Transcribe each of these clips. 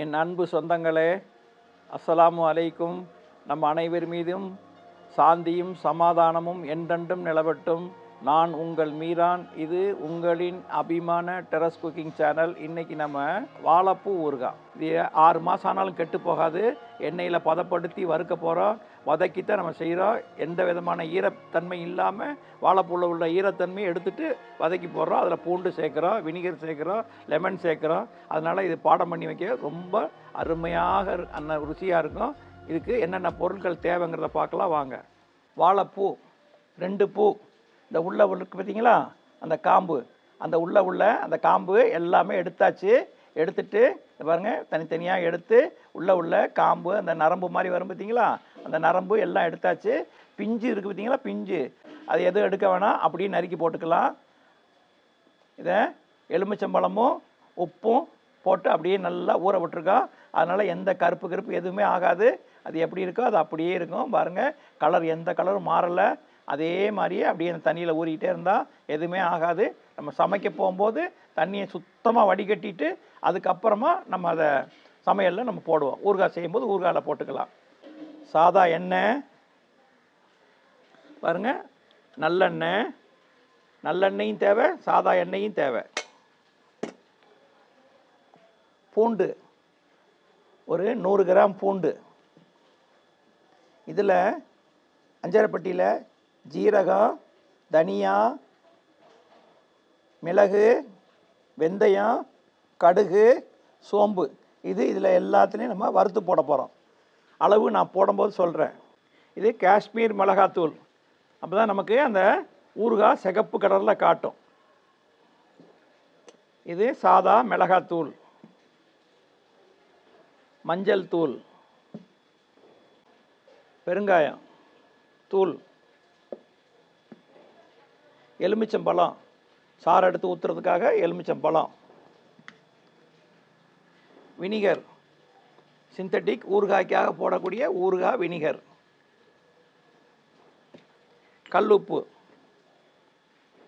என் அன்பு சொந்தங்களே அஸ்ஸலாமு அலைக்கும். நம் அனைவர் மீதும் சாந்தியும் சமாதானமும் என்றென்றும் நிலவட்டும். நான் உங்கள் மீரான் இது உங்களின் அபிமான டெரஸ் குக்கிங் சேனல். இன்னைக்கு நம்ம வாழைப்பூ ஊறுகாய். இது ஆறு மாதம் ஆனாலும் கெட்டு போகாது. எண்ணெயில் பதப்படுத்தி வறுக்க போகிறோம் வதக்கித்தான் நம்ம செய்கிறோம் எந்த விதமான ஈரத்தன்மை இல்லாமல் வாழைப்பூவில் உள்ள ஈரத்தன்மையை எடுத்துட்டு வதக்கி போடுறோம். அதில் பூண்டு சேர்க்குறோம் வினிகர் சேர்க்குறோம் லெமன் சேர்க்குறோம். அதனால் இது பாடம் பண்ணி வைக்க ரொம்ப அருமையாக அந்த ருசியாக இருக்கும். இதுக்கு என்னென்ன பொருட்கள் தேவைங்கிறத பார்க்கலாம். வாங்க. வாழைப்பூ. ரெண்டு பூ. இந்த உள்ள இருக்கு பார்த்தீங்களா அந்த காம்பு. அந்த உள்ள உள்ள அந்த காம்பு எல்லாமே எடுத்தாச்சு. எடுத்துட்டு பாருங்கள் பாருங்க தனித்தனியாக எடுத்து உள்ள உள்ள காம்பு அந்த நரம்பு மாதிரி வரும் பார்த்தீங்களா அந்த நரம்பு எல்லாம் எடுத்தாச்சு. பிஞ்சு இருக்குது பார்த்தீங்களா பிஞ்சு. அது எதுவும் எடுக்க வேணாம். அப்படியே நறுக்கி போட்டுக்கலாம். இதை எலுமிச்சம்பழமும் உப்பும் போட்டு அப்படியே நல்லா ஊற விட்டுருக்கோம் அதனால் எந்த கருப்பு கருப்பு எதுவுமே ஆகாது. அது எப்படி இருக்கோ அது அப்படியே இருக்கும். பாருங்கள் கலர் எந்த கலரும் மாறலை. அதே மாதிரியே அப்படியே அந்த தண்ணியில் ஊறிக்கிட்டே இருந்தால் எதுவுமே ஆகாது. நம்ம சமைக்க போகும்போது தண்ணியை சுத்தமாக வடிகட்டிட்டு அதுக்கப்புறமா நம்ம அதை சமையலில் நம்ம போடுவோம். ஊறுகாய் செய்யும்போது ஊறுகாயில் போட்டுக்கலாம். சாதா எண்ணெய். பாருங்க. நல்லெண்ணெய். நல்லெண்ணெயும் தேவை சாதா எண்ணெயும் தேவை. பூண்டு. ஒரு நூறு கிராம் பூண்டு. இதில் அஞ்சரைப்பட்டியில் ஜீரகம் தனியா மிளகு வெந்தயம் கடுகு சோம்பு. இது இதில் எல்லாத்துலேயும் நம்ம வறுத்து போட போகிறோம் அளவு நான் போடும்போது சொல்கிறேன் இது காஷ்மீர் மிளகாத்தூள். அப்போ தான் நமக்கு அந்த ஊறுகாய் சிகப்பு கலரில் காட்டும். இது சாதா மிளகாத்தூள். மஞ்சள் தூள். பெருங்காயம். தூள். எலுமிச்சம்பழம். சாறு எடுத்து ஊற்றுறதுக்காக எலுமிச்சம்பழம். வினிகர். சிந்தட்டிக் ஊறுகாய்க்காக போடக்கூடிய ஊறுகாய் வினிகர். கல்லுப்பு.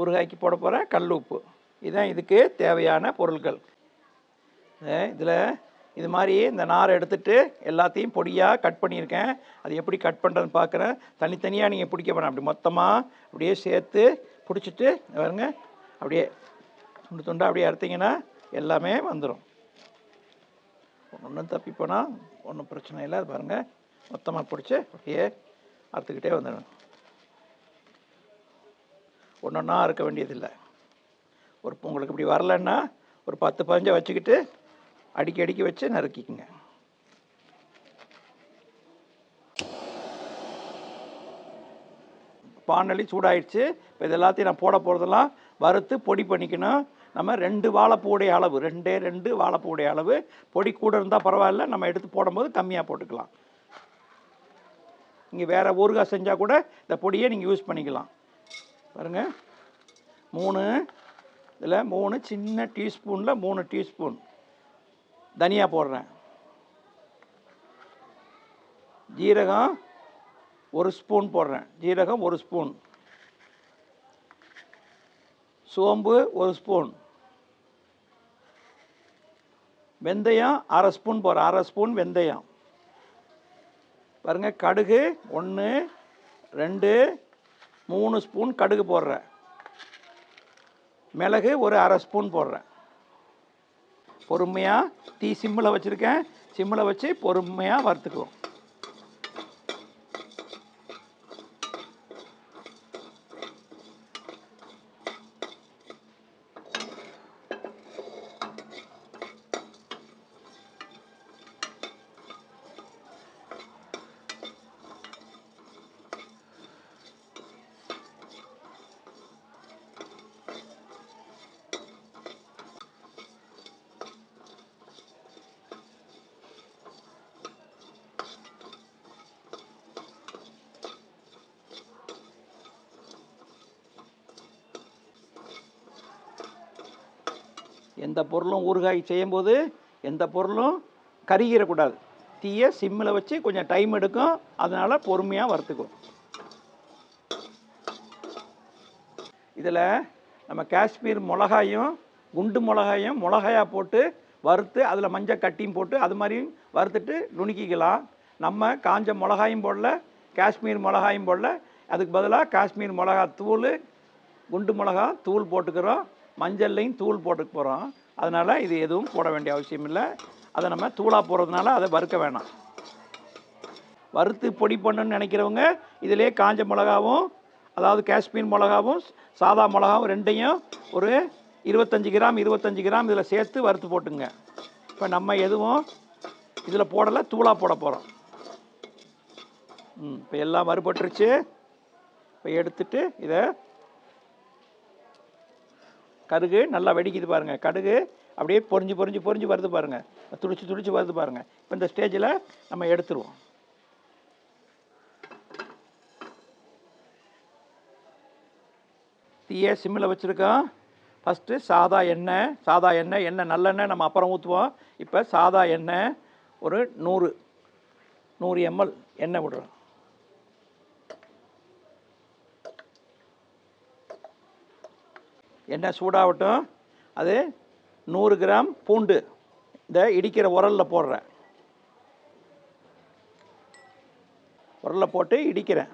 ஊறுகாய்க்கு போட போகிற கல்லுப்பு. இதுதான் இதுக்கு தேவையான பொருட்கள் இதில் இது மாதிரி இந்த நாரை எடுத்துகிட்டு எல்லாத்தையும் பொடியாக கட் பண்ணியிருக்கேன். அது எப்படி கட் பண்ணுறதுன்னு பார்க்குறேன் தனித்தனியாக நீங்கள் பிடிக்க வேணாம். அப்படி மொத்தமாக அப்படியே சேர்த்து பிடிச்சிட்டு பாருங்க அப்படியே துண்டு துண்டாக அப்படியே அறுத்தீங்கன்னா எல்லாமே வந்துடும் ஒன்றும் தப்பி போனால் ஒன்றும் பிரச்சனை இல்லை. அது பாருங்கள் மொத்தமாக பிடிச்சி அப்படியே அறுத்துக்கிட்டே வந்துடும் ஒன்று ஒன்றா இருக்க வேண்டியதில்லை. ஒரு உங்களுக்கு இப்படி வரலன்னா ஒரு பத்து பதினஞ்சை வச்சுக்கிட்டு அடிக்கி அடிக்கி வச்சு நறுக்கிக்கங்க. பானலி சூடாயிடுச்சு. இப்போ இது எல்லாத்தையும் நான் போட போகிறதெல்லாம் வறுத்து பொடி பண்ணிக்கணும். நம்ம ரெண்டு வாழைப்பூடைய அளவு ரெண்டே ரெண்டு வாழைப்பூடைய அளவு. பொடி கூட இருந்தால் பரவாயில்ல நம்ம எடுத்து போடும்போது கம்மியாக போட்டுக்கலாம். இங்கே வேறு ஊறுகாய் செஞ்சால் கூட இந்த பொடியை நீங்கள் யூஸ் பண்ணிக்கலாம். பாருங்கள் மூணு இதில் மூணு சின்ன டீஸ்பூனில் மூணு டீஸ்பூன் தனியா போடுறேன். ஜீரகம் ஒரு ஸ்பூன் போடுறேன். ஜீரகம் ஒரு ஸ்பூன். சோம்பு ஒரு ஸ்பூன். வெந்தயம் அரை ஸ்பூன் போகிற அரை ஸ்பூன் வெந்தயம். பாருங்கள் கடுகு ஒன்று ரெண்டு மூணு ஸ்பூன் கடுகு போடுறேன் மிளகு ஒரு அரை ஸ்பூன் போடுறேன் பொறுமையாக தீ சிம்மில் வச்சுருக்கேன். சிம்மில் வச்சு பொறுமையாக வறுத்துக்குவோம். எந்த பொருளும் ஊறுகாய் செய்யும்போது எந்த பொருளும் கருகிடக்கூடாது. தீயை சிம்மில் வச்சு கொஞ்சம் டைம் எடுக்கும். அதனால் பொறுமையாக வறுத்துக்கும். இதில் நம்ம காஷ்மீர் மிளகாயும் குண்டு மிளகாயும் மிளகாயாக போட்டு வறுத்து அதில் மஞ்சள் கட்டியும் போட்டு அது மாதிரியும் வறுத்துட்டு நுணுக்கிக்கலாம். நம்ம காஞ்ச மிளகாயும் போடல காஷ்மீர் மிளகாயும் போடல. அதுக்கு பதிலாக காஷ்மீர் மிளகா தூள் குண்டு மிளகா தூள் போட்டுக்கிறோம். மஞ்சள்லையும் தூள் போட்டுக்க போகிறோம் அதனால் இது எதுவும் போட வேண்டிய அவசியம் இல்லை. அதை நம்ம தூளாக போடுறதுனால அதை வறுக்க வேணாம். வறுத்து பொடி பண்ணணும்னு நினைக்கிறவங்க இதிலே காஞ்ச மிளகாவும் அதாவது காஷ்மீர் மிளகாவும் சாதா மிளகாவும் ரெண்டையும் ஒரு இருபத்தஞ்சி கிராம் இருபத்தஞ்சி கிராம் இதில் சேர்த்து வறுத்து போட்டுங்க. இப்போ நம்ம எதுவும் இதில் போடலை தூளாக போட போகிறோம் ம் இப்போ எல்லாம் வறுபட்டுருச்சு. இப்போ எடுத்துட்டு இதை கடுகு நல்லா வெடிக்குது பாருங்கள் கடுகு அப்படியே பொரிஞ்சு பொரிஞ்சு பொரிஞ்சு வருது பாருங்கள் துடிச்சு துடிச்சு வருது பாருங்கள் இப்போ இந்த ஸ்டேஜில் நம்ம எடுத்துருவோம். தீயை சிம்மில் வச்சுருக்கோம். ஃபஸ்ட்டு சாதா எண்ணெய் சாதா எண்ணெய் எண்ணெய் நல்லெண்ணெய் நம்ம அப்புறம் ஊற்றுவோம் இப்போ சாதா எண்ணெய் ஒரு நூறு நூறு எம்எல் எண்ணெய் விடுறோம். எண்ணெய் சூடாகட்டும் அது நூறு கிராம் பூண்டு. இந்த இடிக்கிற உரலில் போடுறேன். உரலில் போட்டு இடிக்கிறேன்.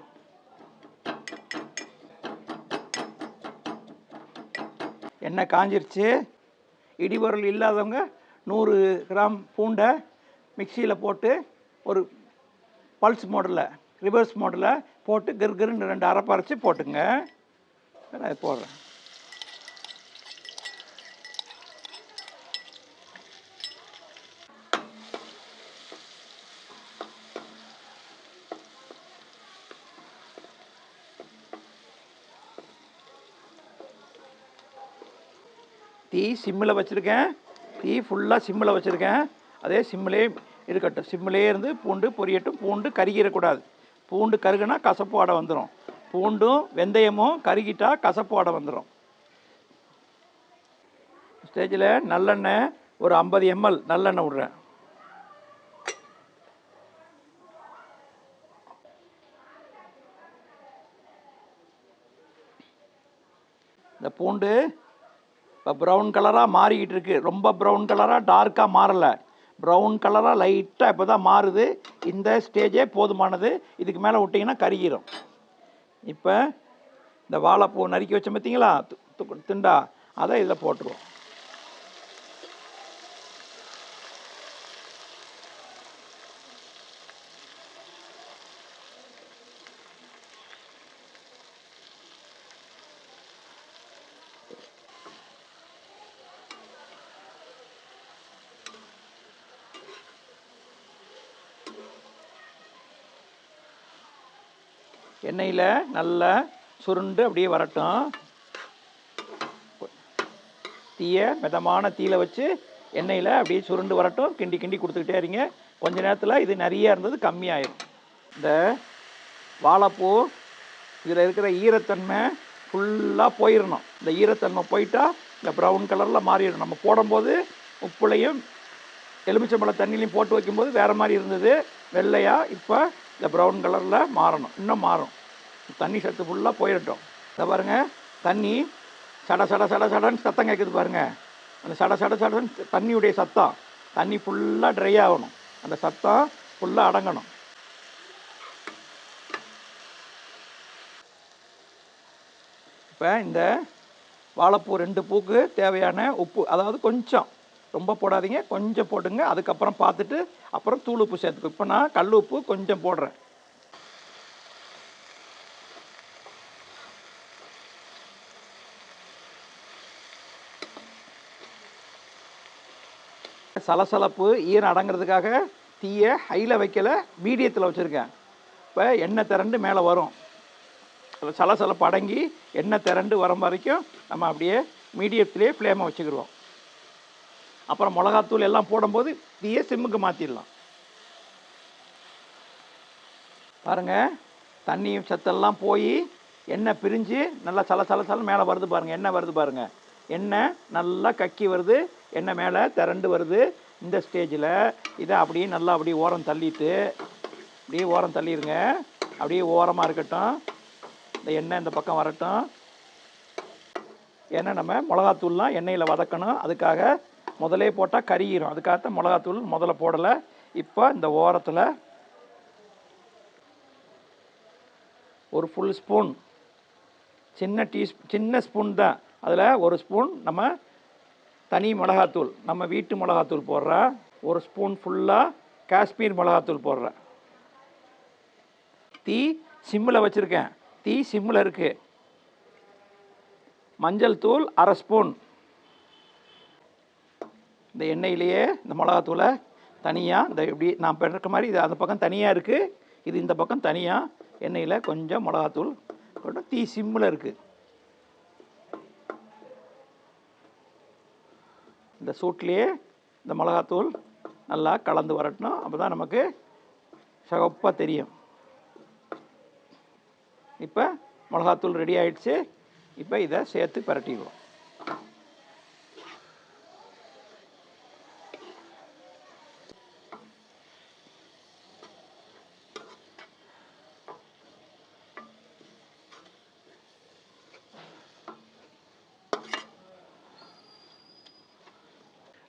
எண்ணெய் காஞ்சிருச்சு. இடி உரல் இல்லாதவங்க நூறு கிராம் பூண்டை மிக்சியில் போட்டு ஒரு பல்ஸ் மாடலில் ரிவர்ஸ் மாடலில் போட்டு கிர் கிருன்னு ரெண்டு அரைப்பரைச்சி போட்டுங்க. நான் போடுறேன். தீ சிம்மில் வச்சுருக்கேன். தீ ஃபுல்லாக சிம்மில் வச்சுருக்கேன். அதே சிம்மிலே இருக்கட்டும். சிம்மிலே இருந்து பூண்டு பொரியட்டும். பூண்டு கருகிடக்கூடாது. பூண்டு கருகுனா கசப்பு வாடை வந்துடும் பூண்டும் வெந்தயமும் கருகிட்டால் கசப்பு வாடை வந்துடும் ஸ்டேஜில் நல்லெண்ணெய் ஒரு ஐம்பது எம்எல் நல்லெண்ணெய் விட்றேன். இந்த பூண்டு இப்போ ப்ரௌன் கலராக மாறிக்கிட்டு இருக்குது ரொம்ப ப்ரௌன் கலராக டார்க்காக மாறலை. ப்ரௌன் கலராக லைட்டாக இப்போ தான் மாறுது. இந்த ஸ்டேஜே போதுமானது. இதுக்கு மேலே விட்டிங்கன்னா கருகிரும். இப்போ இந்த வாழைப்பூ நறுக்கி வச்சோம் பார்த்தீங்களா து- து- திண்டா. அதை இதில் போட்டுருவோம். எண்ணெயில் நல்லா சுருண்டு அப்படியே வரட்டும். தீயை மிதமான தீயில வச்சு எண்ணெயில் அப்படியே சுருண்டு வரட்டும். கிண்டி கிண்டி கொடுத்துக்கிட்டே இருங்க. கொஞ்ச நேரத்தில் இது நிறைய இருந்தது கம்மியாயிடும் இந்த வாழைப்பூ இதில் இருக்கிற ஈரத்தன்மை ஃபுல்லாக போயிடணும் இந்த ஈரத்தன்மை போயிட்டா இந்த ப்ரௌன் கலரில் மாறிடும். நம்ம போடும்போது உப்புலையும் எலுமிச்சம்பழ தண்ணிலையும் போட்டு வைக்கும்போது வேறு மாதிரி இருந்தது. வெள்ளையாக இப்போ இந்த ப்ரௌன் கலரில் மாறணும். இன்னும் மாறும். தண்ணி சத்து ஃபுல்லாக போயிடட்டும். இதை பாருங்க. தண்ணி சட சட சட சடன்னு சத்தம் கேட்குது பாருங்கள் அந்த சட சட சடன்னு தண்ணியுடைய சத்தம். தண்ணி ஃபுல்லாக ட்ரை ஆகணும். அந்த சத்தம் ஃபுல்லாக அடங்கணும். இப்போ இந்த வாழைப்பூ ரெண்டு பூக்கு தேவையான உப்பு அதாவது கொஞ்சம் ரொம்ப போடாதீங்க கொஞ்சம் போட்டுங்க அதுக்கப்புறம் பார்த்துட்டு அப்புறம் தூள் உப்பு சேர்த்துக்கோ. இப்போ நான் கல் உப்பு கொஞ்சம் போடுறேன். சலசலப்பு ஈரம் அடங்கிறதுக்காக தீயை ஹையில் வைக்கல மீடியத்தில் வச்சுருக்கேன். இப்போ எண்ணெய் திரண்டு மேலே வரும். சலசலப்பு அடங்கி எண்ணெய் திரண்டு வரும் வரைக்கும் நம்ம அப்படியே மீடியத்திலே ஃப்ளேமை வச்சுக்கிடுவோம். அப்புறம் மிளகாத்தூள் எல்லாம் போடும்போது தீயை சிம்முக்கு மாற்றிடலாம் பாருங்கள் தண்ணியும் சத்தெல்லாம் போய் எண்ணெய் பிரிஞ்சு நல்லா சல சல சல மேலே வருது பாருங்கள் எண்ணெய் வருது பாருங்கள் எண்ணெய் நல்லா கக்கி வருது எண்ணெய் மேலே திரண்டு வருது. இந்த ஸ்டேஜில் இதை அப்படியே நல்லா அப்படியே ஓரம் தள்ளிட்டு அப்படியே ஓரம் தள்ளிடுங்க அப்படியே ஓரமாக இருக்கட்டும். இந்த எண்ணெய் இந்த பக்கம் வரட்டும். ஏன்னா நம்ம மிளகாத்தூள்லாம் எண்ணெயில் வதக்கணும். அதுக்காக முதலே போட்டால் கருகிரும் அதுக்காகத்தான் மிளகாத்தூள் முதல்ல போடலை. இப்போ இந்த ஓரத்தில் ஒரு ஃபுல் ஸ்பூன் சின்ன டீ சின்ன ஸ்பூன் தான். அதில் ஒரு ஸ்பூன் நம்ம தனி மிளகாத்தூள் நம்ம வீட்டு மிளகாத்தூள் போடுறேன் ஒரு ஸ்பூன் ஃபுல்லாக காஷ்மீர் மிளகாத்தூள் போடுறேன் தீ சிம்மில் வச்சுருக்கேன். தீ சிம்மில் இருக்குது மஞ்சள் தூள் அரை ஸ்பூன் இந்த எண்ணெயிலேயே இந்த மிளகாத்தூளை தனியாக இந்த இப்படி நான் பண்ணுற மாதிரி இது அந்த பக்கம் தனியாக இருக்குது இது இந்த பக்கம் தனியாக எண்ணெயில் கொஞ்சம் மிளகாத்தூள் போட்டு தீ சிம்மில் இருக்குது இந்த சூட்லேயே இந்த மிளகாத்தூள் நல்லா கலந்து வரட்டணும் அப்போ தான் நமக்கு சிவப்பாக தெரியும். இப்போ மிளகாத்தூள் ரெடி ஆகிடுச்சு இப்போ இதை சேர்த்து பரட்டிக்குவோம்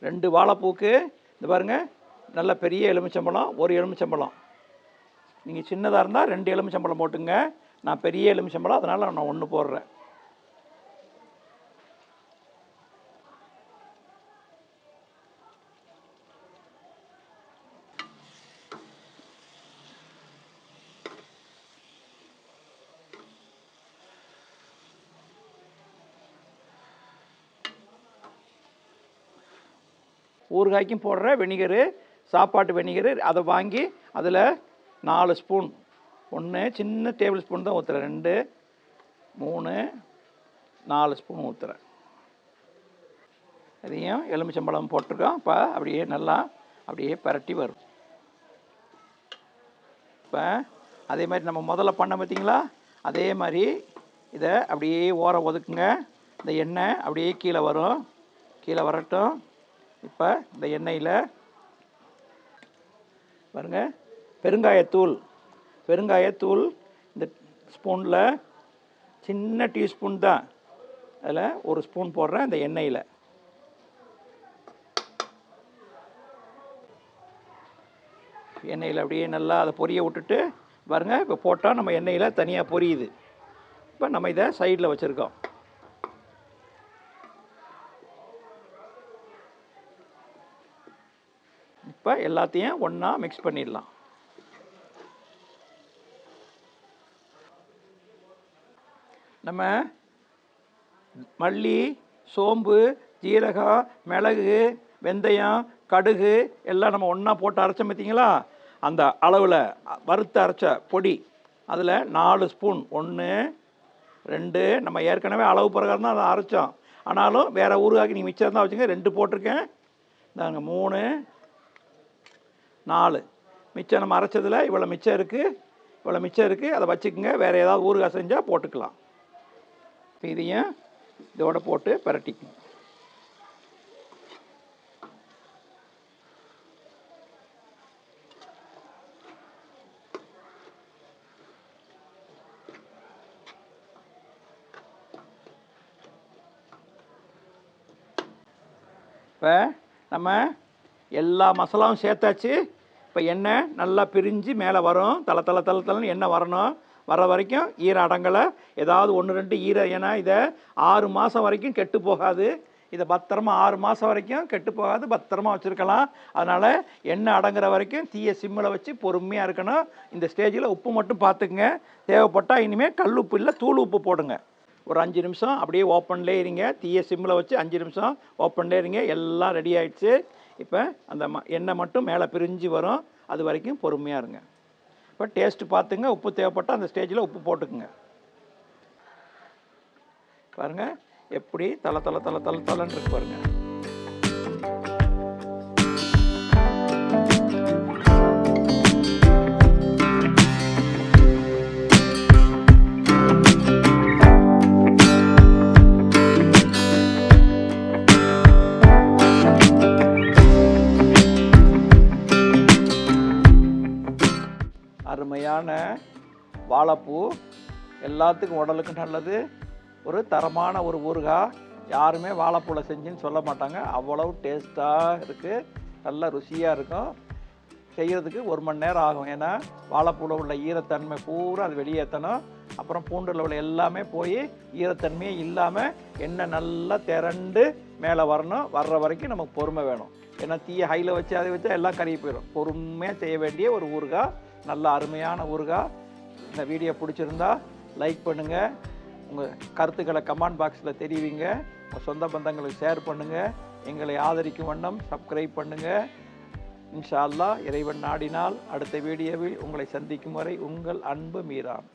ரெண்டு வாழைப்பூக்கு இந்த பாருங்கள் நல்ல பெரிய எலுமிச்சம்பழம் ஒரு எலுமிச்சம்பழம். நீங்கள் சின்னதாக இருந்தால் ரெண்டு எலுமிச்சம்பழம் போட்டுங்க. நான் பெரிய எலுமிச்சம்பழம் அதனால் நான் ஒன்று போடுறேன். ஊறுகாய்க்கும் போடுற வெனிகரு சாப்பாட்டு வெனிகரு அதை வாங்கி அதில் நாலு ஸ்பூன். ஒன்று சின்ன டேபிள் ஸ்பூன் தான் ஊற்றுறேன் ரெண்டு மூணு நாலு ஸ்பூன் ஊற்றுறேன் அதையும் எலுமிச்சம்பழம் போட்டிருக்கோம். இப்போ அப்படியே நல்லா அப்படியே பரட்டி வரும். இப்போ அதே மாதிரி நம்ம முதல்ல பண்ண பார்த்தீங்களா? அதே மாதிரி இதை அப்படியே ஓரம் ஒதுக்குங்க. இந்த எண்ணெய் அப்படியே கீழே வரும். கீழே வரட்டும். இப்போ இந்த எண்ணெயில் பாருங்க. பெருங்காயத்தூள். பெருங்காயத்தூள் இந்த ஸ்பூனில் சின்ன டீஸ்பூன் தான். அதில் ஒரு ஸ்பூன் போடுறேன் இந்த எண்ணெயில். எண்ணெயில் அப்படியே நல்லா அதை பொரிய விட்டுட்டு பாருங்க. இப்போ போட்டால் நம்ம எண்ணெயில் தனியாக பொரியுது. இப்போ நம்ம இதை சைடில் வச்சுருக்கோம். இப்போ எல்லாத்தையும் ஒன்றா மிக்ஸ் பண்ணிடலாம். நம்ம மல்லி சோம்பு ஜீரகம் மிளகு வெந்தயம் கடுகு எல்லாம் நம்ம ஒன்றா போட்டு அரைச்சோம் பார்த்தீங்களா அந்த அளவில் வறுத்து அரைச்ச பொடி. அதில் நாலு ஸ்பூன் ஒன்று ரெண்டு நம்ம ஏற்கனவே அளவு பிரகாரம் தான் அதை அரைச்சோம். ஆனாலும் வேறு ஊறுகாய்க்கு நீங்கள் மிச்சம் தான் வச்சுங்க ரெண்டு போட்டிருக்கேன். நாங்கள் மூணு நாலு. மிச்சம் நம்ம அரைச்சதில் இவ்வளோ மிச்சம் இருக்குது இவ்வளோ மிச்சம் இருக்குது அதை வச்சுக்கோங்க. வேறு ஏதாவது ஊறுகாய் செஞ்சால் போட்டுக்கலாம். இப்போ இதையும் இதோட போட்டு பரட்டிக்கணும். இப்போ நம்ம எல்லா மசாலாவும் சேர்த்தாச்சு. இப்போ எண்ணெய் நல்லா பிரிஞ்சு மேலே வரும். தலை தலை தலை தலைன்னு எண்ணெய் வரணும். வர வரைக்கும் ஈர அடங்கலை. ஏதாவது ஒன்று ரெண்டு ஈர ஏன்னா இதை ஆறு மாதம் வரைக்கும் கெட்டு போகாது. இதை பத்திரமா ஆறு மாதம் வரைக்கும் கெட்டு போகாது. பத்திரமா வச்சுருக்கலாம். அதனால் எண்ணெய் அடங்குற வரைக்கும் தீயை சிம்மில் வச்சு பொறுமையாக இருக்கணும். இந்த ஸ்டேஜில் உப்பு மட்டும் பார்த்துக்குங்க தேவைப்பட்டால் இனிமேல் கல் உப்பு இல்லை தூள் உப்பு போடுங்க. ஒரு அஞ்சு நிமிஷம் அப்படியே ஓப்பன்லேயே இருங்க தீயை சிம்மில் வச்சு அஞ்சு நிமிஷம் ஓப்பன்லேயே இருங்க எல்லாம் ரெடி ஆகிடுச்சு இப்போ அந்த ம எண்ணெய் மட்டும் மேலே பிரிஞ்சு வரும். அது வரைக்கும் பொறுமையாக இருங்க. இப்போ டேஸ்ட்டு பார்த்துங்க. உப்பு தேவைப்பட்டால் அந்த ஸ்டேஜில் உப்பு போட்டுக்குங்க. பாருங்க. எப்படி தலை தலை தலை தலை தலைன்னு இருக்கு பாருங்க. வாழைப்பூ எல்லாத்துக்கும் உடலுக்கு நல்லது. ஒரு தரமான ஒரு ஊறுகாய் யாருமே வாழைப்பூவில் செஞ்சுன்னு சொல்ல மாட்டாங்க. அவ்வளவு டேஸ்ட்டாக இருக்குது நல்லா ருசியாக இருக்கும். செய்கிறதுக்கு ஒரு மணி நேரம் ஆகும். ஏன்னா வாழைப்பூவில் உள்ள ஈரத்தன்மை பூரா அது வெளியேற்றணும். அப்புறம் பூண்டில் உள்ள எல்லாமே போய் ஈரத்தன்மையே இல்லாமல் எண்ணெய் நல்லா திரண்டு மேலே வரணும். வர்ற வரைக்கும் நமக்கு பொறுமை வேணும். ஏன்னா தீயை ஹையில் வச்சு அதை வச்சா எல்லாம் கறி போயிடும் பொறுமையாக செய்ய வேண்டிய ஒரு ஊறுகாய் நல்ல அருமையான ஊறுகாய் இந்த வீடியோ பிடிச்சிருந்தா லைக் பண்ணுங்கள் உங்கள் கருத்துக்களை கமெண்ட் பாக்ஸில் தெரிவிங்க. உங்கள் சொந்த பந்தங்களுக்கு ஷேர் பண்ணுங்கள் எங்களை ஆதரிக்கும் வண்ணம் சப்ஸ்கிரைப் பண்ணுங்கள் இன்ஷா அல்லாஹ் இறைவன் நாடினால் அடுத்த வீடியோவில் உங்களை சந்திக்கும் வரை உங்கள் அன்பு மீரான்